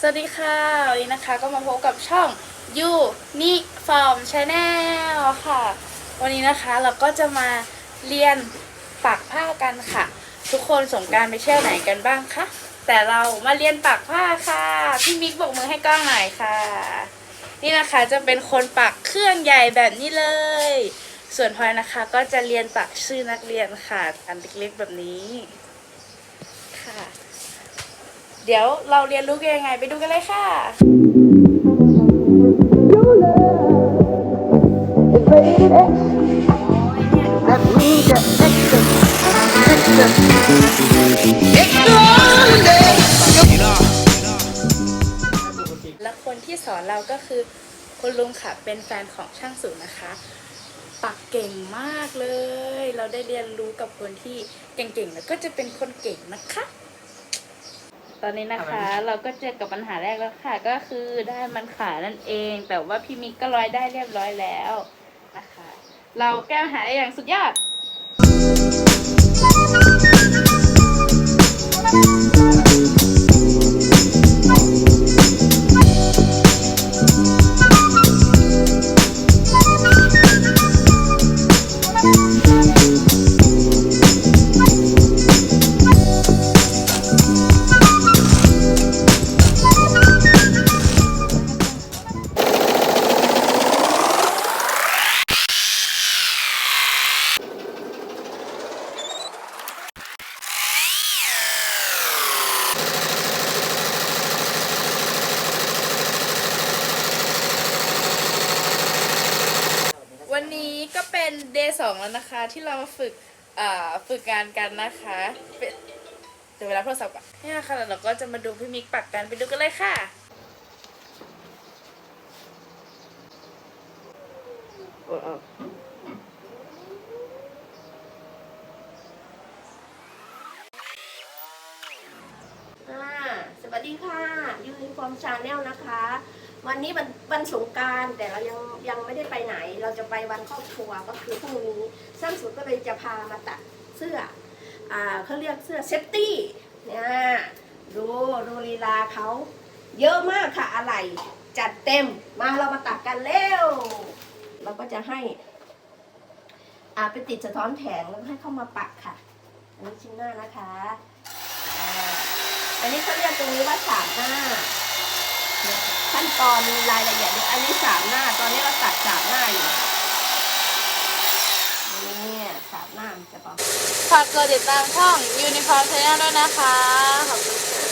สวัสดีค่ะ วันนี้นะคะก็มาพบกับช่องยูนิฟอร์มชาแนลค่ะ วันนี้นะคะเราก็จะมาเรียนปักผ้ากันค่ะ ทุกคนสงการไปเที่ยวไหนกันบ้างคะแต่เรามาเรียนปักผ้าค่ะพี่มิกบอกมือให้กล้องหน่อยค่ะ นี่นะคะจะเป็นคนปักเครื่องใหญ่แบบนี้เลย ส่วนพลอยนะคะก็จะเรียนปักชื่อนักเรียนค่ะอันเล็กๆแบบนี้ เดี๋ยวเราเรียนรู้กันยังไงไปดูกันเลยค่ะ That means that extra, extra, extra. และคนที่สอนเราก็คือคุณลุงค่ะเป็นแฟนของช่างสูนะคะ ปักเก่งมากเลย เราได้เรียนรู้กับคนที่เก่งๆ แล้วก็จะเป็นคนเก่งนะคะ ตอนนี้นะคะ เราก็เจอกับปัญหาแรกแล้วค่ะ ก็คือได้มันขาดนั่นเอง แต่ว่าพี่มิกก็ร้อยได้เรียบร้อยแล้วนะคะ เราแก้ปัญหาได้อย่างสุดยอด ก็เป็นเดย์สองแล้วนะคะ ที่เรามาฝึกฝึกงานกันนะคะเดี๋ยวเวลาโทรศัพท์ก่อนนี่นะคะแล้วเราก็จะมาดูพี่มิกปักกันไปดูกันเลยค่ะอาส วัสดีค่ะยูนิฟอร์มชาแนลนะคะ วันนี้วันวันสงการแต่เรายังยังไม่ได้ไปไหน เราจะไปวันครอบครัวก็คือพรุ่งนี้สร้างสุดก็เลยจะพามาตัดเสื้ออ่าเขาเรียกเสื้อเซฟตี้เนี่ยดูดูลีลาเขาเยอะมากค่ะอะไรจัดเต็มมาเรามาตัดกันเร็ว เราก็จะให้อ่าไปติดสะท้อนแผงแล้วให้เข้ามาปักค่ะอันนี้ชิ้นหน้านะคะ อันนี้เขาเรียกตรงนี้ว่าสามหน้า ขั้นตอนมีรายละเอียดอันนี้สามหน้า ตอนนี้เราตัดสามหน้าอยู่นี่สามหน้าจะประมาณฝากกดติดตามช่อง Unicorn Channel ด้วยนะคะ ขอบคุณค่ะ